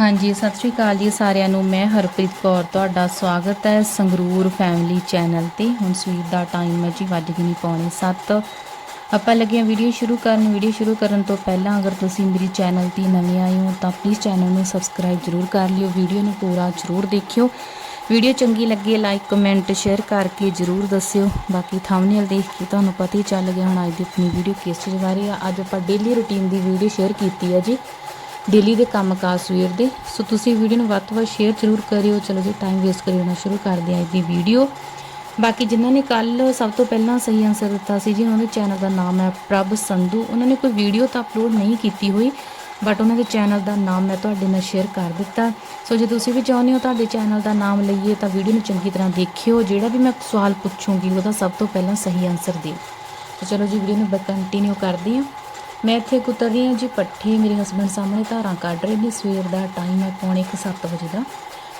ਹਾਂਜੀ, ਸਤਿ ਸ਼੍ਰੀ ਅਕਾਲ ਜੀ ਸਾਰਿਆਂ ਨੂੰ। ਮੈਂ ਹਰਪ੍ਰੀਤ ਕੌਰ, ਤੁਹਾਡਾ ਸਵਾਗਤ ਹੈ ਸੰਗਰੂਰ ਫੈਮਿਲੀ ਚੈਨਲ ਤੇ। ਹੁਣ ਸਵੀਟ ਦਾ ਟਾਈਮ ਹੈ ਜੀ, ਵੱਜ ਗਏ ਨੇ ਪੌਣੇ 7 ਆਪਾਂ ਲੱਗੇ ਹਾਂ ਵੀਡੀਓ ਸ਼ੁਰੂ ਕਰਨ। ਵੀਡੀਓ ਸ਼ੁਰੂ ਕਰਨ ਤੋਂ ਪਹਿਲਾਂ ਅਗਰ ਤੁਸੀਂ ਮੇਰੀ ਚੈਨਲ ਤੇ ਨਵੇਂ ਆਏ ਹੋ, ਤਾਂ ਪਲੀਜ਼ ਚੈਨਲ ਨੂੰ ਸਬਸਕ੍ਰਾਈਬ ਜ਼ਰੂਰ ਕਰ ਲਿਓ। ਵੀਡੀਓ ਨੂੰ ਪੂਰਾ ਜ਼ਰੂਰ ਦੇਖਿਓ। ਵੀਡੀਓ ਚੰਗੀ ਲੱਗੇ ਲਾਈਕ ਕਮੈਂਟ ਸ਼ੇਅਰ ਕਰਕੇ ਜ਼ਰੂਰ ਦੱਸਿਓ। ਬਾਕੀ ਥੰਬਨੇਲ ਦੇਖ ਕੇ ਤੁਹਾਨੂੰ ਪਤਾ ਹੀ ਚੱਲ ਗਿਆ ਹੁਣ ਅੱਜ ਦੀ ਆਪਣੀ ਵੀਡੀਓ ਕਿਸ ਚੀਜ਼ ਬਾਰੇ। ਆ ਅੱਜ ਆਪਾਂ ਡੇਲੀ ਰੁਟੀਨ ਦੀ ਵੀਡੀਓ ਸ਼ੇਅਰ ਕੀਤੀ ਹੈ ਜੀ। ਡੇਲੀ ਦੇ ਕੰਮਕਾਜ ਸਵੇਰ ਦੇ। ਸੋ ਤੁਸੀਂ ਵੀਡੀਓ ਨੂੰ ਵੱਧ ਤੋਂ ਵੱਧ ਸ਼ੇਅਰ ਜ਼ਰੂਰ ਕਰਿਓ। ਚਲੋ ਜੀ ਟਾਈਮ ਵੇਸਟ ਕਰਿਓ ਨਾ ਸ਼ੁਰੂ ਕਰਦੇ ਹਾਂ ਅੱਜ ਦੀ ਵੀਡੀਓ ਬਾਕੀ ਜਿਨ੍ਹਾਂ ਨੇ ਕੱਲ ਸਭ ਤੋਂ ਪਹਿਲਾਂ ਸਹੀ ਆਨਸਰ ਦਿੱਤਾ ਸੀ ਜੀ, ਉਹਨਾਂ ਦੇ ਚੈਨਲ ਦਾ ਨਾਮ ਹੈ ਪ੍ਰਭ ਸੰਧੂ। ਉਹਨਾਂ ਨੇ ਕੋਈ ਵੀਡੀਓ ਤਾਂ ਅਪਲੋਡ ਨਹੀਂ ਕੀਤੀ ਹੋਈ ਬਟ ਉਹਨਾਂ ਦੇ ਚੈਨਲ ਦਾ ਨਾਮ ਮੈਂ ਤੁਹਾਡੇ ਨਾਲ ਸ਼ੇਅਰ ਕਰ ਦਿੱਤਾ। ਸੋ ਜੇ ਤੁਸੀਂ ਵੀ ਚਾਹੁੰਦੇ ਹੋ ਤੁਹਾਡੇ ਚੈਨਲ ਦਾ ਨਾਮ ਲਈਏ, ਤਾਂ ਵੀਡੀਓ ਨੂੰ ਚੰਗੀ ਤਰ੍ਹਾਂ ਦੇਖਿਓ। ਜਿਹੜਾ ਵੀ ਮੈਂ ਸਵਾਲ ਪੁੱਛੂੰਗੀ, ਉਹਦਾ ਸਭ ਤੋਂ ਪਹਿਲਾਂ ਸਹੀ ਆਨਸਰ ਦਿਓ। ਤਾਂ ਚਲੋ ਜੀ ਵੀਡੀਓ ਨੂੰ ਕੰਟੀਨਿਊ ਕਰਦੀ ਹਾਂ। ਮੈਂ ਇੱਥੇ ਕੁਤਰ ਰਹੀ ਹਾਂ ਜੀ, ਪੱਠੇ ਮੇਰੇ ਹਸਬੰਡ ਸਾਹਮਣੇ ਧਾਰਾਂ ਕੱਢ ਰਹੇ ਨੇ, ਸਵੇਰ ਦਾ ਟਾਈਮ ਹੈ ਪੌਣੇ 7 ਵਜੇ ਦਾ।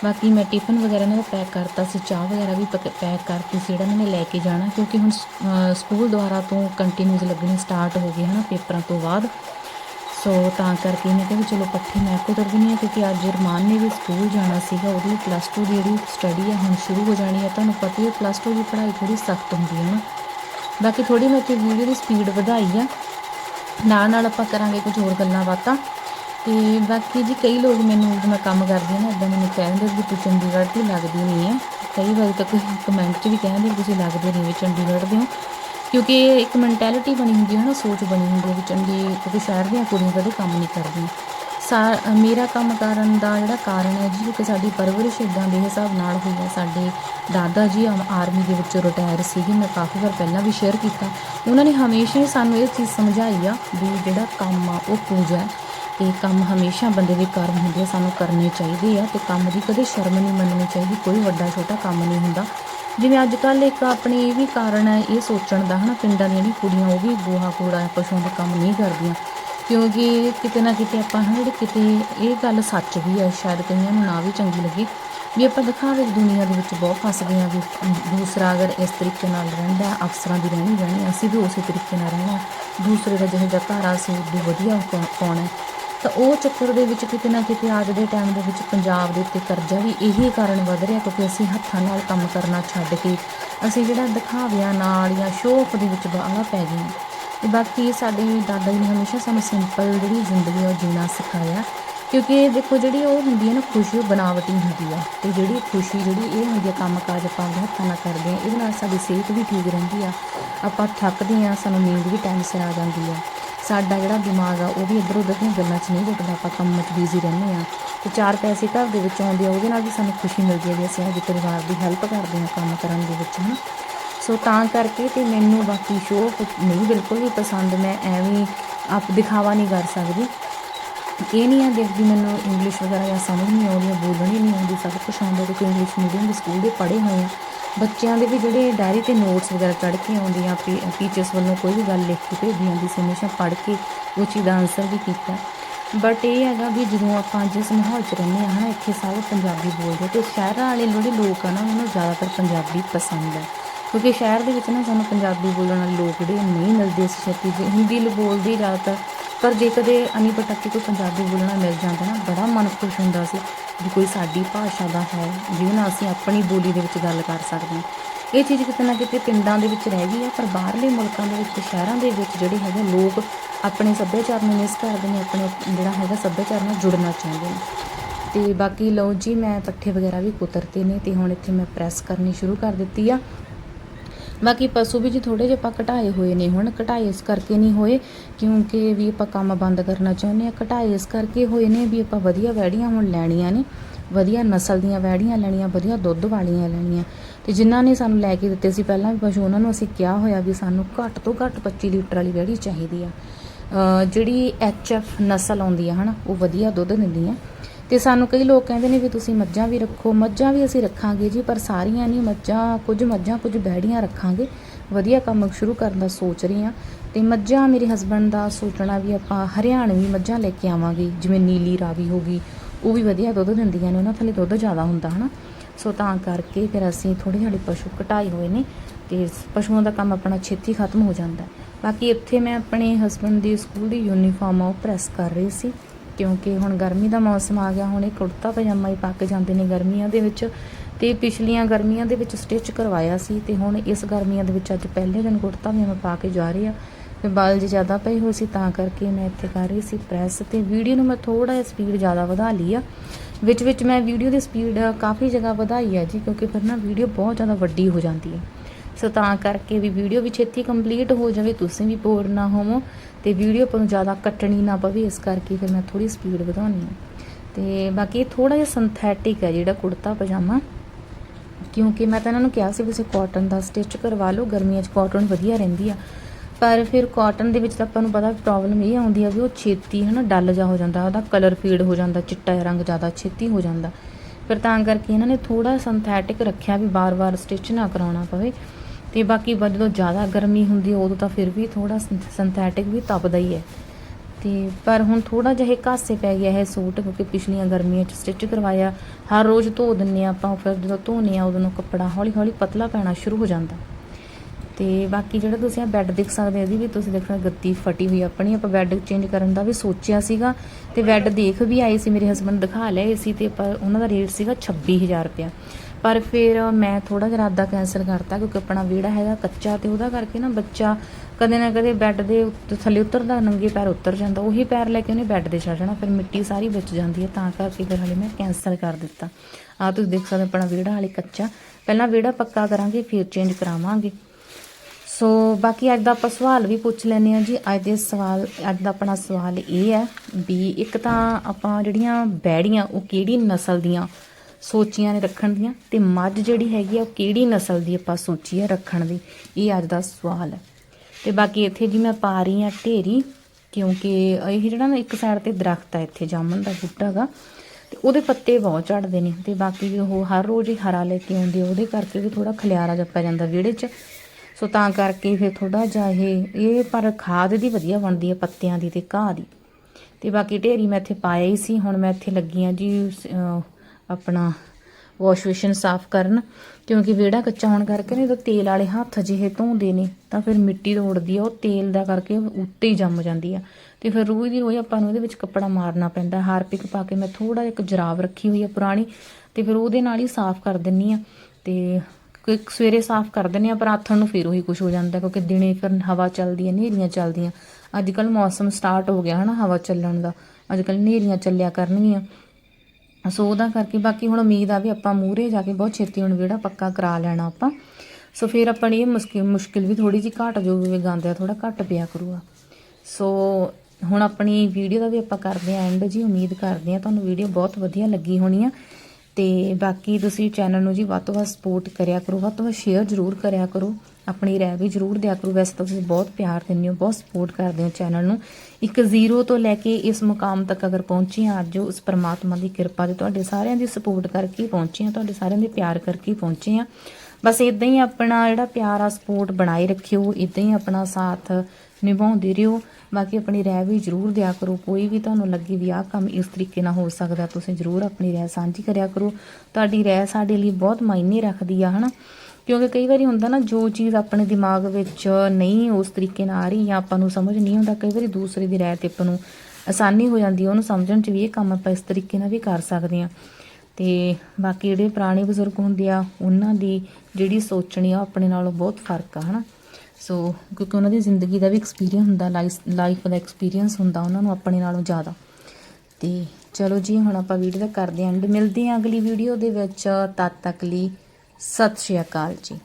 ਬਾਕੀ ਮੈਂ ਟਿਫਨ ਵਗੈਰਾ ਨਾਲ ਪੈਕ ਕਰਤਾ ਸੀ, ਚਾਹ ਵਗੈਰਾ ਵੀ ਪੈਕ ਕਰਤੀ ਸੀ, ਜਿਹੜਾ ਮੈंने ਲੈ ਕੇ ਜਾਣਾ, ਕਿਉਂਕਿ ਹੁਣ ਸਕੂਲ ਦੁਆਰਾ ਤੋਂ ਕੰਟੀਨਿਊਸ ਲੱਗਣੇ ਸਟਾਰਟ ਹੋ ਗਏ ਹਨਾ, ਪੇਪਰਾਂ ਤੋਂ ਬਾਅਦ। ਸੋ ਤਾਂ ਕਰਕੇ ਮੈਂ ਕਿਹਾ ਵੀ ਚਲੋ ਪੱਠੇ ਮੈਂ ਕੁਤਰ ਦਿੰਦੀ ਹਾਂ, ਕਿਉਂਕਿ ਅੱਜ ਰਮਾਨ ਨੇ ਵੀ ਸਕੂਲ ਜਾਣਾ ਸੀਗਾ, ਉਹਦੀ ਲਈ ਪਲੱਸ 2 ਦੀ ਜਿਹੜੀ ਸਟੱਡੀ ਹੈ ਹੁਣ ਸ਼ੁਰੂ ਹੋ ਜਾਣੀ ਹੈ, ਤੁਹਾਨੂੰ ਪਤਾ ਹੀ ਹੈ ਪਲੱਸ 2 ਦੀ ਪੜ੍ਹਾਈ ਥੋੜੀ ਸਖਤ ਹੁੰਦੀ ਹੈ ਨਾ ਬਾਕੀ ਥੋੜੀ ਮੈਂ ਤੇ ਵੀਡੀਓ ਦੀ ਸਪੀਡ ਵਧਾਈ ਆ। ਨਾਲ ਨਾਲ ਆਪਾਂ ਕਰਾਂਗੇ ਕੁਝ ਹੋਰ ਗੱਲਾਂ ਬਾਤਾਂ। ਤੇ ਬਾਕੀ ਜੀ ਕਈ ਲੋਕ ਮੈਨੂੰ ਜਦੋਂ ਮੈਂ ਕੰਮ ਕਰਦੀ ਹਾਂ ਨਾ ਇਦਾਂ ਮੈਨੂੰ ਕਹਿੰਦੇ ਵੀ ਤੂੰ ਚੰਡੀਗੜ੍ਹ ਦੀ ਲੱਗਦੀ ਨਹੀਂ ਹੈ ਕਈ ਵਾਰ ਤਾਂ ਕੋਈ ਕਮੈਂਟ 'ਚ ਵੀ ਕਹਿੰਦੇ ਵੀ ਤੁਸੀਂ ਲੱਗਦੇ ਨਹੀਂ ਵੀ ਚੰਡੀਗੜ੍ਹ ਦੇ ਹੋ। ਕਿਉਂਕਿ ਇੱਕ ਮੈਂਟੈਲਿਟੀ ਬਣੀ ਹੁੰਦੀ ਹੈ ਨਾ, ਸੋਚ ਬਣੀ ਹੁੰਦੀ ਹੈ ਵੀ ਚੰਡੀ ਕਿਉਂਕਿ ਸ਼ਹਿਰ ਦੀਆਂ ਕੁੜੀਆਂ ਕਦੇ ਕੰਮ ਨਹੀਂ ਕਰਦੀਆਂ। ਸਾ ਮੇਰਾ ਕੰਮ ਕਰਨ ਦਾ ਜਿਹੜਾ ਕਾਰਨ ਹੈ ਜੀ ਕਿ ਸਾਡੀ ਪਰਵਰਿਸ਼ ਇਦਾਂ ਦੇ ਹਿਸਾਬ ਨਾਲ ਹੋਈ ਹੈ। ਸਾਡੇ ਦਾਦਾ ਜੀ ਆਰਮੀ ਦੇ ਵਿੱਚੋਂ ਰਿਟਾਇਰ ਸੀਗੇ, ਮੈਂ ਕਾਫੀ ਵਾਰ ਪਹਿਲਾਂ ਵੀ ਸ਼ੇਅਰ ਕੀਤਾ। ਉਹਨਾਂ ਨੇ ਹਮੇਸ਼ਾ ਹੀ ਸਾਨੂੰ ਇਹ ਚੀਜ਼ ਸਮਝਾਈ ਆ ਵੀ ਜਿਹੜਾ ਕੰਮ ਆ, ਉਹ ਪੂਜਾ ਹੈ। ਤੇ ਕੰਮ ਹਮੇਸ਼ਾ ਬੰਦੇ ਦੇ ਕਰਮ ਹੁੰਦੇ ਆ, ਸਾਨੂੰ ਕਰਨੇ ਚਾਹੀਦੇ ਆ ਤੇ ਕੰਮ ਦੀ ਕਦੇ ਸ਼ਰਮ ਨਹੀਂ ਮੰਨਣੀ ਚਾਹੀਦੀ, ਕੋਈ ਵੱਡਾ ਛੋਟਾ ਕੰਮ ਨਹੀਂ ਹੁੰਦਾ। ਜਿਵੇਂ ਅੱਜ ਕੱਲ ਇੱਕ ਆਪਣੇ ਇਹ ਵੀ ਕਾਰਨ ਹੈ, ਇਹ ਸੋਚਣ ਦਾ ਹਨਾ, ਪਿੰਡਾਂ ਦੀਆਂ ਜਿਹੜੀ ਕੁੜੀਆਂ, ਉਹ ਵੀ ਗੋਹਾ ਕੂੜਾ ਪਸ਼ੂਆਂ ਦਾ ਕੰਮ ਨਹੀਂ ਕਰਦੀਆਂ। ਕਿਉਂਕਿ ਕਿਤੇ ਨਾ ਕਿਤੇ ਆਪਾਂ ਹਨ ਜਿਹੜੇ ਕਿਤੇ ਇਹ ਗੱਲ ਸੱਚ ਵੀ ਹੈ ਸ਼ਾਇਦ ਕਈਆਂ ਨੂੰ ਨਾ ਵੀ ਚੰਗੀ ਲੱਗੇ। ਵੀ ਆਪਾਂ ਦਿਖਾਵੇ ਦੀ ਦੁਨੀਆ ਦੇ ਵਿੱਚ ਬਹੁਤ ਫਸ ਗਏ ਆ, ਵੀ ਦੂਸਰਾ ਅਗਰ ਇਸ ਤਰੀਕੇ ਨਾਲ ਰਹਿੰਦਾ, ਅਫਸਰਾਂ ਦੀ ਰਹਿਣੀ ਰਹਿਣੀ ਅਸੀਂ ਵੀ ਉਸੇ ਤਰੀਕੇ ਨਾਲ ਰਹਿਣਾ। ਦੂਸਰੇ ਦਾ ਜਿਹੋ ਜਿਹਾ ਘਰ ਆ ਸੀ ਉਦੋਂ ਵਧੀਆ ਪਾਉਣਾ। ਤਾਂ ਉਹ ਚੱਕਰ ਦੇ ਵਿੱਚ ਕਿਤੇ ਨਾ ਕਿਤੇ ਅੱਜ ਦੇ ਟਾਈਮ ਦੇ ਵਿੱਚ ਪੰਜਾਬ ਦੇ ਉੱਤੇ ਕਰਜ਼ਾ ਵੀ ਇਹੀ ਕਾਰਨ ਵਧ ਰਿਹਾ, ਕਿਉਂਕਿ ਅਸੀਂ ਹੱਥਾਂ ਨਾਲ ਕੰਮ ਕਰਨਾ ਛੱਡ ਕੇ ਅਸੀਂ ਜਿਹੜਾ ਦਿਖਾਵਿਆਂ ਨਾਲ ਜਾਂ ਸ਼ੋਅ ਦੇ ਵਿੱਚ ਬਾਹਲਾ ਪੈ ਗਏ ਤੇ ਬਾਕੀ ਸਾਡੇ ਦਾਦਾ ਜੀ ਨੇ ਹਮੇਸ਼ਾ ਸਾਨੂੰ ਸਿੰਪਲ ਜਿਹੜੀ ਜ਼ਿੰਦਗੀ ਆ ਉਹ ਜੀਣਾ ਸਿਖਾਇਆ ਕਿਉਂਕਿ ਦੇਖੋ ਜਿਹੜੀ ਉਹ ਹੁੰਦੀ ਹੈ ਨਾ ਖੁਸ਼ੀ, ਉਹ ਬਨਾਵਟੀ ਹੁੰਦੀ ਆ। ਤੇ ਜਿਹੜੀ ਖੁਸ਼ੀ, ਜਿਹੜੀ ਇਹ ਹੁੰਦੀ ਆ ਕੰਮ ਕਾਜ ਆਪਾਂ ਆਪਣੇ ਹੱਥਾਂ ਨਾਲ ਕਰਦੇ ਆ, ਇਹਦੇ ਨਾਲ ਸਾਡੀ ਸਿਹਤ ਵੀ ਠੀਕ ਰਹਿੰਦੀ ਆ। ਆਪਾਂ ਥੱਕਦੇ ਆ, ਸਾਨੂੰ ਨੀਂਦ ਵੀ ਟਾਈਮ ਸਿਰ ਆ ਜਾਂਦੀ ਆ। ਸਾਡਾ ਜਿਹੜਾ ਦਿਮਾਗ ਆ, ਉਹ ਵੀ ਇੱਧਰ ਉੱਧਰ ਦੀਆਂ ਗੱਲਾਂ 'ਚ ਨਹੀਂ ਲੱਗਦਾ ਆਪਾਂ ਕੰਮ 'ਚ ਬਿਜ਼ੀ ਰਹਿੰਦੇ ਆ। ਤੇ ਚਾਰ ਪੈਸੇ ਘਰ ਦੇ ਵਿੱਚ ਆਉਂਦੇ ਆ, ਉਹਦੇ ਨਾਲ ਵੀ ਸਾਨੂੰ ਖੁਸ਼ੀ ਮਿਲਦੀ ਹੈ ਵੀ ਅਸੀਂ ਆਪਣੇ ਪਰਿਵਾਰ ਦੀ ਹੈਲਪ ਕਰਦੇ ਆ ਕੰਮ ਕਰਨ ਦੇ ਵਿੱਚ, ਹਨਾ। ਸੋ ਤਾਂ ਕਰਕੇ ਤੇ ਮੈਨੂੰ ਬਾਕੀ ਸ਼ੋਅ ਨਹੀਂ ਬਿਲਕੁਲ ਵੀ ਪਸੰਦ, ਮੈਂ ਐਵੇਂ ਆਪ ਦਿਖਾਵਾ ਨਹੀਂ ਕਰ ਸਕਦੀ। ਇਹ ਨਹੀਂ ਆ ਦੇਖਦੀ ਮੈਨੂੰ ਇੰਗਲਿਸ਼ ਵਗੈਰਾ ਜਾਂ ਸਮਝ ਨਹੀਂ ਆਉਂਦੀ ਬੋਲਣੀ ਨਹੀਂ ਆਉਂਦੀ, ਸਭ ਕੁਝ ਆਉਂਦਾ ਕਿਉਂਕਿ ਇੰਗਲਿਸ਼ ਮੀਡੀਅਮ ਦੇ ਸਕੂਲ ਦੇ ਪੜ੍ਹੇ ਹੋਏ ਆ। ਬੱਚਿਆਂ ਦੇ ਵੀ ਜਿਹੜੇ ਡਾਇਰੀ ਤੇ ਨੋਟਸ ਵਗੈਰਾ ਚੜ੍ਹ ਕੇ ਆਉਂਦੇ ਆ ਟੀਚਰਸ ਵੱਲੋਂ ਕੋਈ ਵੀ ਗੱਲ ਲਿਖ ਕੇ ਭੇਜੀ ਜਾਂਦੀ ਸੀ, ਹਮੇਸ਼ਾ ਪੜ੍ਹ ਕੇ ਉਹ ਚੀਜ਼ ਦਾ ਆਨਸਰ ਵੀ ਕੀਤਾ। ਬਟ ਇਹ ਹੈਗਾ ਵੀ ਜਦੋਂ ਆਪਾਂ ਜਿਸ ਮਾਹੌਲ 'ਚ ਰਹਿੰਦੇ ਆ ਹਨਾ, ਇੱਥੇ ਸਭ ਪੰਜਾਬੀ ਬੋਲਦੇ ਤੇ ਸ਼ਹਿਰਾਂ ਵਾਲੇ ਜਿਹੜੇ ਲੋਕ ਆ ਨਾ, ਉਹਨਾਂ ਨੂੰ ਜ਼ਿਆਦਾਤਰ ਪੰਜਾਬੀ ਪਸੰਦ ਹੈ ਕਿਉਂਕਿ ਸ਼ਹਿਰ ਦੇ ਵਿੱਚ ਨਾ ਸਾਨੂੰ ਪੰਜਾਬੀ ਬੋਲਣ ਵਾਲੇ ਲੋਕ ਜਿਹੜੇ ਨਹੀਂ ਮਿਲਦੇ ਇਸ ਛੇਤੀ ਜਿਹੇ ਹਿੰਦੀ ਲ ਬੋਲਦੇ ਜ਼ਿਆਦਾਤਰ ਪਰ ਜੇ ਕਦੇ ਅਨੀ ਪਟਾਕੇ ਕੋਈ ਪੰਜਾਬੀ ਬੋਲਣਾ ਮਿਲ ਜਾਂਦਾ ਨਾ, ਬੜਾ ਮਨ ਖੁਸ਼ ਹੁੰਦਾ ਸੀ ਵੀ ਕੋਈ ਸਾਡੀ ਭਾਸ਼ਾ ਦਾ ਹੈ, ਜਿਹਦੇ ਨਾਲ ਅਸੀਂ ਆਪਣੀ ਬੋਲੀ ਦੇ ਵਿੱਚ ਗੱਲ ਕਰ ਸਕਦੇ ਹਾਂ। ਇਹ ਚੀਜ਼ ਕਿਤੇ ਨਾ ਕਿਤੇ ਪਿੰਡਾਂ ਦੇ ਵਿੱਚ ਰਹਿ ਗਈ ਆ, ਪਰ ਬਾਹਰਲੇ ਮੁਲਕਾਂ ਦੇ ਵਿੱਚ, ਸ਼ਹਿਰਾਂ ਦੇ ਵਿੱਚ ਜਿਹੜੇ ਹੈਗੇ ਲੋਕ ਆਪਣੇ ਸੱਭਿਆਚਾਰ ਨੂੰ ਮਿਸ ਕਰਦੇ ਨੇ, ਆਪਣੇ ਜਿਹੜਾ ਹੈਗਾ ਸੱਭਿਆਚਾਰ ਨਾਲ ਜੁੜਨਾ ਚਾਹੁੰਦੇ ਨੇ। ਤੇ ਬਾਕੀ ਲਓ ਜੀ, ਮੈਂ ਪੱਠੇ ਵਗੈਰਾ ਵੀ ਕੁਤਰਤੇ ਨੇ ਤੇ ਹੁਣ ਇੱਥੇ ਮੈਂ ਪ੍ਰੈਸ ਕਰਨੀ ਸ਼ੁਰੂ ਕਰ ਦਿੱਤੀ ਆ। ਬਾਕੀ ਪਸ਼ੂ ਵੀ ਜੀ ਥੋੜੇ ਜਿਹੇ ਆਪਾਂ ਘਟਾਏ ਹੋਏ ਨੇ ਹੁਣ, ਘਟਾਏ ਇਸ ਕਰਕੇ ਨਹੀਂ ਹੋਏ, ਕਿਉਂਕਿ ਵੀ ਆਪਾਂ ਕੰਮ ਬੰਦ ਕਰਨਾ ਚਾਹੁੰਦੇ ਆ ਘਟਾਏ ਇਸ ਕਰਕੇ ਹੋਏ ਨੇ ਵੀ ਆਪਾਂ ਵਧੀਆ ਵੈੜੀਆਂ ਹੁਣ ਲੈਣੀਆਂ ਨੇ, ਵਧੀਆ ਨਸਲ ਦੀਆਂ ਵੈੜੀਆਂ ਲੈਣੀਆਂ, ਵਧੀਆ ਦੁੱਧ ਵਾਲੀਆਂ ਲੈਣੀਆਂ। ਤੇ ਜਿਨ੍ਹਾਂ ਨੇ ਸਾਨੂੰ ਲੈ ਕੇ ਦਿੱਤੇ ਸੀ, ਪਹਿਲਾਂ ਵੀ ਪਸ਼ੂ ਉਹਨਾਂ ਨੂੰ ਅਸੀਂ ਕਿਹਾ ਹੋਇਆ ਵੀ ਸਾਨੂੰ ਘੱਟ ਤੋਂ ਘੱਟ 25 ਲੀਟਰ ਵਾਲੀ ਵੈੜੀ ਚਾਹੀਦੀ ਆ। ਅਹ ਜਿਹੜੀ ਐਫ ਨਸਲ ਆਉਂਦੀ ਆ ਹਨਾ, ਉਹ ਵਧੀਆ ਦੁੱਧ ਦਿੰਦੀ ਆ। ਤੇ ਸਾਨੂੰ ਕਈ ਲੋਕ ਕਹਿੰਦੇ ਨੇ ਵੀ ਤੁਸੀਂ ਮੱਝਾਂ ਵੀ ਰੱਖੋ, ਮੱਝਾਂ ਵੀ ਅਸੀਂ ਰੱਖਾਂਗੇ ਜੀ, ਪਰ ਸਾਰੀਆਂ ਨਹੀਂ, ਮੱਝਾਂ, ਕੁਝ ਮੱਝਾਂ, ਕੁਝ ਬੈੜੀਆਂ ਰੱਖਾਂਗੇ। ਵਧੀਆ ਕੰਮ ਸ਼ੁਰੂ ਕਰਨ ਦਾ ਸੋਚ ਰਹੀ ਹਾਂ। ਤੇ ਮੱਝਾਂ ਮੇਰੇ ਹਸਬੰਡ ਦਾ ਸੋਚਣਾ ਵੀ ਆਪਾਂ ਹਰਿਆਣਵੀ ਮੱਝਾਂ ਲੈ ਕੇ ਆਵਾਂਗੇ, ਜਿਵੇਂ ਨੀਲੀ ਰਾਵੀ ਹੋ ਗਈ, ਉਹ ਵੀ ਵਧੀਆ ਦੁੱਧ ਦਿੰਦੀਆਂ ਨੇ, ਉਹਨਾਂ ਥੱਲੇ ਦੁੱਧ ਜ਼ਿਆਦਾ ਹੁੰਦਾ, ਹਨਾ। ਸੋ ਤਾਂ ਕਰਕੇ ਫਿਰ ਅਸੀਂ ਥੋੜੇ ਜਿਹੇ ਪਸ਼ੂ ਘਟਾਏ ਹੋਏ ਨੇ ਤੇ ਪਸ਼ੂਆਂ ਦਾ ਕੰਮ ਆਪਣਾ ਛੇਤੀ ਖਤਮ ਹੋ ਜਾਂਦਾ। ਬਾਕੀ ਇੱਥੇ ਮੈਂ ਆਪਣੇ ਹਸਬੰਡ ਦੀ ਸਕੂਲ ਦੀ ਯੂਨੀਫਾਰਮ ਆ, ਉਹ ਪ੍ਰੈਸ ਕਰ ਰਹੀ ਸੀ। ਕਿਉਂਕਿ ਹੁਣ ਗਰਮੀ ਦਾ ਮੌਸਮ ਆ ਗਿਆ, ਹੁਣ ਇਹ ਕੁੜਤਾ ਪਜਾਮਾ ਹੀ ਪਾ ਕੇ ਜਾਂਦੇ ਨੇ ਗਰਮੀਆਂ ਦੇ ਵਿੱਚ। ਤੇ ਪਿਛਲੀਆਂ ਗਰਮੀਆਂ ਦੇ ਵਿੱਚ ਸਟਿਚ ਕਰਵਾਇਆ ਸੀ ਤੇ ਹੁਣ ਇਸ ਗਰਮੀਆਂ ਦੇ ਵਿੱਚ ਅੱਜ ਪਹਿਲੇ ਦਿਨ ਕੁੜਤਾ ਪਜਾਮਾ ਪਾ ਕੇ ਜਾ ਰਹੀ ਆ ਤੇ ਬਲਜ ਜ਼ਿਆਦਾ ਪਏ ਹੋਏ ਸੀ ਤਾਂ ਕਰਕੇ ਮੈਂ ਇੱਥੇ ਕਰ ਰਹੀ ਸੀ ਪ੍ਰੈਸ ਤੇ ਵੀਡੀਓ ਨੂੰ ਮੈਂ ਥੋੜਾ ਜਿਹਾ ਸਪੀਡ ਜ਼ਿਆਦਾ ਵਧਾ ਲਈ ਆ। ਵਿੱਚ ਵਿੱਚ ਮੈਂ ਵੀਡੀਓ ਦੀ ਸਪੀਡ ਕਾਫੀ ਜਗ੍ਹਾ ਵਧਾਈ ਆ ਜੀ, ਕਿਉਂਕਿ ਫਿਰ ਨਾ ਵੀਡੀਓ ਬਹੁਤ ਜ਼ਿਆਦਾ ਵੱਡੀ ਹੋ ਜਾਂਦੀ ਹੈ। ਸੋ ਤਾਂ ਕਰਕੇ ਵੀ ਵੀਡੀਓ ਵੀ ਛੇਤੀ ਕੰਪਲੀਟ ਹੋ ਜਾਵੇ, ਤੁਸੀਂ ਵੀ ਬੋਰ ਨਾ ਹੋਵੋ ਤੇ ਵੀਡੀਓ ਆਪਾਂ ਨੂੰ ਜ਼ਿਆਦਾ ਕੱਟਣੀ ਨਾ ਪਵੇ, ਇਸ ਕਰਕੇ ਫਿਰ ਮੈਂ ਥੋੜੀ ਸਪੀਡ ਵਧਾਉਣੀ ਹੈ ਤੇ ਬਾਕੀ ਥੋੜਾ ਜਿਹਾ ਸਿੰਥੈਟਿਕ ਹੈ ਜਿਹੜਾ ਕੁੜਤਾ, ਪਜਾਮਾ। ਕਿਉਂਕਿ ਮੈਂ ਤਾਂ ਇਹਨਾਂ ਨੂੰ ਕਿਹਾ ਸੀ ਤੁਸੀਂ ਕਾਟਨ ਦਾ ਸਟਿਚ ਕਰਵਾ ਲਓ, ਗਰਮੀਆਂ 'ਚ ਕਾਟਨ ਵਧੀਆ ਰਹਿੰਦੀ ਆ। ਪਰ ਫਿਰ ਕਾਟਨ ਦੇ ਵਿੱਚ ਤਾਂ ਆਪਾਂ ਨੂੰ ਪਤਾ ਪ੍ਰੋਬਲਮ ਇਹ ਆਉਂਦੀ ਆ ਵੀ ਉਹ ਛੇਤੀ ਹਨਾ ਡੱਲ ਜਾ ਹੋ ਜਾਂਦਾ, ਉਹਦਾ ਕਲਰ ਫੀਡ ਹੋ ਜਾਂਦਾ, ਚਿੱਟਾ ਰੰਗ ਜ਼ਿਆਦਾ ਛੇਤੀ ਹੋ ਜਾਂਦਾ। ਫਿਰ ਤਾਂ ਕਰਕੇ ਇਹਨਾਂ ਨੇ ਥੋੜਾ ਸਿੰਥੈਟਿਕ ਰੱਖਿਆ ਵੀ ਬਾਰ-ਬਾਰ ਸਟਿਚ ਨਾ ਕਰਾਉਣਾ ਪਵੇ। ਤੇ ਬਾਕੀ ਜਦੋਂ ਜ਼ਿਆਦਾ ਗਰਮੀ ਹੁੰਦੀ, ਉਦੋਂ ਤਾਂ ਫਿਰ ਵੀ ਥੋੜਾ ਸਿੰਥੈਟਿਕ ਵੀ ਤਪਦਾ ਹੀ ਹੈ। ਤੇ ਪਰ ਹੁਣ ਥੋੜਾ ਜਿਹਾ ਇਹ ਘਾਸੇ ਪੈ ਗਿਆ ਇਹ ਸੂਟ, ਕਿਉਂਕਿ ਪਿਛਲੀਆਂ ਗਰਮੀਆਂ 'ਚ ਸਟਿਚ ਕਰਵਾਇਆ। ਹਰ ਰੋਜ਼ ਧੋ ਦਿੰਨੇ ਆ ਆਪਾਂ, ਫਿਰ ਜਦੋਂ ਧੋਨੇ ਆ ਉਦੋਂ ਨੂੰ ਕੱਪੜਾ ਹੌਲੀ ਹੌਲੀ ਪਤਲਾ ਪੈਣਾ ਸ਼ੁਰੂ ਹੋ ਜਾਂਦਾ। ਤੇ ਬਾਕੀ ਜਿਹੜਾ ਤੁਸੀਂ ਆ ਬੈੱਡ ਦੇਖ ਸਕਦੇ ਹੋ, ਇਹਦੀ ਵੀ ਤੁਸੀਂ ਦੇਖਣਾ ਗੱਦੀ ਫਟੀ ਹੋਈ ਆਪਣੀ। ਆਪਾਂ ਬੈੱਡ ਚੇਂਜ ਕਰਨ ਦਾ ਵੀ ਸੋਚਿਆ ਸੀਗਾ, ਤੇ ਬੈੱਡ ਦੇਖ ਵੀ ਆਏ ਸੀ, ਮੇਰੇ ਹਸਬੰਡ ਦਿਖਾ ਲਏ ਸੀ, ਤੇ ਪਰ ਉਹਨਾਂ ਦਾ ਰੇਟ ਸੀਗਾ 26000 ਰੁਪਇਆ। ਪਰ ਫਿਰ ਮੈਂ ਥੋੜਾ ਜਿਹਾ ਰਾਦਾ ਕੈਂਸਲ ਕਰਤਾ ਕਿਉਂਕਿ ਆਪਣਾ ਵਿਹੜਾ ਹੈਗਾ ਕੱਚਾ ਤੇ ਉਹਦਾ ਕਰਕੇ ਨਾ ਬੱਚਾ ਕਦੇ ਨਾ ਕਦੇ ਬੈੱਡ ਦੇ ਉੱਤੇ, ਥੱਲੇ ਉਤਰਦਾ, ਨੰਗੇ ਪੈਰ ਉਤਰ ਜਾਂਦਾ, ਉਹੀ ਪੈਰ ਲੈ ਕੇ ਉਹਨੇ ਬੈੱਡ ਤੇ ਚੜ ਜਾਣਾ, ਫਿਰ ਮਿੱਟੀ ਸਾਰੀ ਵਿੱਚ ਜਾਂਦੀ ਹੈ, ਤਾਂ ਕਰਕੇ ਫਿਰ ਹਲੇ ਮੈਂ ਕੈਂਸਲ ਕਰ ਦਿੱਤਾ। ਆ ਤੁਸੀਂ ਦੇਖ ਸਕਦੇ ਹੋ ਆਪਣਾ ਵਿਹੜਾ ਹਾਲੇ ਕੱਚਾ। ਪਹਿਲਾਂ ਵਿਹੜਾ ਪੱਕਾ ਕਰਾਂਗੇ, ਫਿਰ ਚੇਂਜ ਕਰਾਵਾਂਗੇ। ਸੋ ਬਾਕੀ ਅੱਜ ਦਾ ਆਪਾਂ ਸਵਾਲ ਵੀ ਪੁੱਛ ਲੈਨੇ ਆ ਜੀ। ਅੱਜ ਦੇ ਸਵਾਲ, ਅੱਜ ਦਾ ਆਪਣਾ ਸਵਾਲ ਇਹ ਹੈ ਵੀ ਇੱਕ ਤਾਂ ਆਪਾਂ ਜਿਹੜੀਆਂ ਬੈੜੀਆਂ, ਉਹ ਕਿਹੜੀ ਨਸਲ ਦੀਆਂ ਸੋਚੀਆਂ ਨੇ ਰੱਖਣ ਦੀਆਂ ਤੇ ਮੱਝ ਜਿਹੜੀ ਹੈਗੀ ਆ, ਉਹ ਕਿਹੜੀ ਨਸਲ ਦੀ ਆਪਾਂ ਸੋਚੀ ਹੈ ਰੱਖਣ ਦੀ? ਇਹ ਅੱਜ ਦਾ ਸਵਾਲ ਹੈ। ਤੇ ਬਾਕੀ ਇੱਥੇ ਜੀ ਮੈਂ ਪਾ ਰਹੀ ਆ ਢੇਰੀ, ਕਿਉਂਕਿ ਇਹ ਜਿਹੜਾ ਨਾ ਇੱਕ ਸਾਈਡ ਤੇ ਦਰਖਤ ਆ ਇੱਥੇ ਜਾਮਨ ਦਾ ਬੂਟਾ ਹੈਗਾ ਤੇ ਉਹਦੇ ਪੱਤੇ ਬਹੁਤ ਝੜਦੇ ਨੇ। ਤੇ ਬਾਕੀ ਉਹ ਹਰ ਰੋਜ਼ ਹੀ ਹਰਾ ਲੈ ਕੇ ਆਉਂਦੇ ਉਹਦੇ ਕਰਕੇ ਵੀ ਥੋੜਾ ਖਲਿਆਰਾ ਜਿਹਾ ਪੈ ਜਾਂਦਾ ਵਿਹੜੇ 'ਚ। ਸੋ ਤਾਂ ਕਰਕੇ ਫਿਰ ਥੋੜਾ ਜਿਹਾ ਇਹ ਇਹ ਪਰ ਖਾਦ ਦੀ ਵਧੀਆ ਬਣਦੀ ਹੈ ਪੱਤਿਆਂ ਦੀ ਤੇ ਘਾਹ ਦੀ। ਤੇ ਬਾਕੀ ਢੇਰੀ ਮੈਂ ਇੱਥੇ ਪਾਇਆ ਹੀ ਸੀ, ਹੁਣ ਮੈਂ ਇੱਥੇ ਲੱਗੀ ਆ ਜੀ ਆਪਣਾ ਵਾਸ਼ ਬੇਸਿਨ ਸਾਫ਼ ਕਰਨ, ਕਿਉਂਕਿ ਵਿਹੜਾ ਕੱਚਾ ਹੋਣ ਕਰਕੇ ਨਾ ਜਦੋਂ ਤੇਲ ਵਾਲੇ ਹੱਥ ਜਿਹੇ ਧੋਂਦੇ ਨੇ, ਤਾਂ ਫਿਰ ਮਿੱਟੀ ਦੌੜਦੀ ਆ, ਉਹ ਤੇਲ ਦਾ ਕਰਕੇ ਉੱਤੇ ਹੀ ਜੰਮ ਜਾਂਦੀ ਆ। ਤੇ ਫਿਰ ਰੋਜ਼ ਦੀ ਰੋਜ਼ ਆਪਾਂ ਨੂੰ ਇਹਦੇ ਵਿੱਚ ਕੱਪੜਾ ਮਾਰਨਾ ਪੈਂਦਾ, ਹਾਰਪਿਕ ਪਾ ਕੇ ਮੈਂ ਥੋੜਾ ਇੱਕ ਜਰਾਬ ਰੱਖੀ ਹੋਈ ਆ ਪੁਰਾਣੀ, ਤੇ ਫਿਰ ਉਹਦੇ ਨਾਲ ਹੀ ਸਾਫ਼ ਕਰ ਦਿੰਨੀ ਆ। ਤੇ ਕੋਈ ਸਵੇਰੇ ਸਾਫ਼ ਕਰ ਦਿੰਦੇ ਆ, ਪਰ ਆਥਣ ਨੂੰ ਫਿਰ ਉਹੀ ਕੁਝ ਹੋ ਜਾਂਦਾ, ਕਿਉਂਕਿ ਦਿਨੇ ਫਿਰ ਹਵਾ ਚੱਲਦੀ ਹੈ ਹਨੇਰੀਆਂ ਚੱਲਦੀਆਂ। ਅੱਜ ਕੱਲ ਮੌਸਮ ਸਟਾਰਟ ਹੋ ਗਿਆ ਹਨਾ, ਹਵਾ ਚੱਲਣ ਦਾ। ਅੱਜ ਕੱਲ ਹਨੇਰੀਆਂ ਚੱਲਿਆ ਕਰਨਗੀਆਂ। ਸੋ ਉਹਦਾ ਕਰਕੇ ਬਾਕੀ ਹੁਣ ਉਮੀਦ ਆ ਵੀ ਆਪਾਂ ਮੂਹਰੇ ਜਾ ਕੇ ਬਹੁਤ ਛੇਤੀ ਹੁਣ ਵਿਹੜਾ ਪੱਕਾ ਕਰਾ ਲੈਣਾ ਆਪਾਂ। ਸੋ ਫਿਰ ਆਪਾਂ ਇਹ ਮੁਸ਼ਕਿਲ ਮੁਸ਼ਕਿਲ ਵੀ ਥੋੜੀ ਜਿਹੀ ਘਟ ਜਾਊਗੀ ਵੀ ਗਾਂਦਿਆ ਥੋੜਾ ਘਟ ਪਿਆ ਕਰੂਗਾ। ਸੋ ਹੁਣ ਆਪਣੀ ਵੀਡੀਓ ਦਾ ਵੀ ਆਪਾਂ ਕਰਦੇ ਆਂ ਐਂਡ ਜੀ, ਉਮੀਦ ਕਰਦੇ ਆਂ ਤੁਹਾਨੂੰ ਵੀਡੀਓ ਬਹੁਤ ਵਧੀਆ ਲੱਗੀ ਹੋਣੀ ਆ। ਤੇ ਬਾਕੀ ਤੁਸੀਂ ਚੈਨਲ ਨੂੰ ਜੀ ਵੱਧ ਤੋਂ ਵੱਧ ਸਪੋਰਟ ਕਰਿਆ ਕਰੋ, ਵੱਧ ਤੋਂ ਵੱਧ ਸ਼ੇਅਰ ਜ਼ਰੂਰ ਕਰਿਆ ਕਰੋ, ਆਪਣੀ ਰਾਏ ਵੀ ਜ਼ਰੂਰ ਦਿਆ ਕਰੋ। ਵੈਸੇ ਤਾਂ ਤੁਸੀਂ ਬਹੁਤ ਪਿਆਰ ਦਿੰਦੇ ਹੋ, ਬਹੁਤ ਸਪੋਰਟ ਕਰਦੇ ਹੋ ਚੈਨਲ ਨੂੰ। ਇੱਕ ਜ਼ੀਰੋ ਤੋਂ ਲੈ ਕੇ ਇਸ ਮੁਕਾਮ ਤੱਕ ਅਗਰ ਪਹੁੰਚੇ ਹਾਂ, ਅੱਜ ਉਸ ਪਰਮਾਤਮਾ ਦੀ ਕਿਰਪਾ ਤੇ ਤੁਹਾਡੇ ਸਾਰਿਆਂ ਦੀ ਸਪੋਰਟ ਕਰਕੇ ਪਹੁੰਚੇ ਹਾਂ, ਤੁਹਾਡੇ ਸਾਰਿਆਂ ਦੇ ਪਿਆਰ ਕਰਕੇ ਪਹੁੰਚੇ ਹਾਂ। ਬਸ ਇਦਾਂ ਹੀ ਆਪਣਾ ਜਿਹੜਾ ਪਿਆਰ ਆ ਸਪੋਰਟ ਬਣਾਈ ਰੱਖਿਓ ਇਦਾਂ ਹੀ ਆਪਣਾ ਸਾਥ ਨਿਭਾਉਂਦੇ ਰਹੋ। ਬਾਕੀ ਆਪਣੀ ਰਹਿ ਵੀ ਜ਼ਰੂਰ ਦਿਆ ਕਰੋ। ਕੋਈ ਵੀ ਤੁਹਾਨੂੰ ਲੱਗੇ ਵੀ ਆਹ ਕੰਮ ਇਸ ਤਰੀਕੇ ਨਾਲ ਹੋ ਸਕਦਾ, ਤੁਸੀਂ ਜ਼ਰੂਰ ਆਪਣੀ ਰਹਿ ਸਾਂਝੀ ਕਰਿਆ ਕਰੋ। ਤੁਹਾਡੀ ਰਹਿ ਸਾਡੇ ਲਈ ਬਹੁਤ ਮਾਇਨੇ ਰੱਖਦੀ ਆ, ਹਨਾ? ਕਿਉਂਕਿ ਕਈ ਵਾਰੀ ਹੁੰਦਾ ਨਾ, ਜੋ ਚੀਜ਼ ਆਪਣੇ ਦਿਮਾਗ ਵਿੱਚ ਨਹੀਂ ਉਸ ਤਰੀਕੇ ਨਾਲ ਆ ਰਹੀ ਜਾਂ ਆਪਾਂ ਨੂੰ ਸਮਝ ਨਹੀਂ ਆਉਂਦਾ, ਕਈ ਵਾਰੀ ਦੂਸਰੇ ਦੀ ਰਾਏ ਤੇ ਆਪਾਂ ਨੂੰ ਆਸਾਨੀ ਹੋ ਜਾਂਦੀ ਹੈ ਉਹਨੂੰ ਸਮਝਣ 'ਚ ਵੀ ਇਹ ਕੰਮ ਆਪਾਂ ਇਸ ਤਰੀਕੇ ਨਾਲ ਵੀ ਕਰ ਸਕਦੇ ਹਾਂ ਤੇ ਬਾਕੀ ਜਿਹੜੇ ਪੁਰਾਣੇ ਬਜ਼ੁਰਗ ਹੁੰਦੇ ਆ, ਉਹਨਾਂ ਦੀ ਜਿਹੜੀ ਸੋਚਣੀ ਆ, ਉਹ ਆਪਣੇ ਨਾਲੋਂ ਬਹੁਤ ਫ਼ਰਕ ਆ, ਹਨਾ? ਸੋ ਕਿਉਂਕਿ ਉਹਨਾਂ ਦੀ ਜ਼ਿੰਦਗੀ ਦਾ ਵੀ ਐਕਸਪੀਰੀਅੰਸ ਹੁੰਦਾ ਲਾਈਫ ਦਾ ਐਕਸਪੀਰੀਅੰਸ ਹੁੰਦਾ ਉਹਨਾਂ ਨੂੰ, ਆਪਣੇ ਨਾਲੋਂ ਜ਼ਿਆਦਾ। ਤੇ ਚਲੋ ਜੀ, ਹੁਣ ਆਪਾਂ ਵੀਡੀਓ ਦਾ ਕਰਦੇ ਆਂ ਐਂਡ ਮਿਲਦੇ ਆਂ ਅਗਲੀ ਵੀਡੀਓ ਦੇ ਵਿੱਚ। ਤਦ ਤੱਕ ਲਈ ਸਤਿ ਸ਼੍ਰੀ ਅਕਾਲ ਜੀ।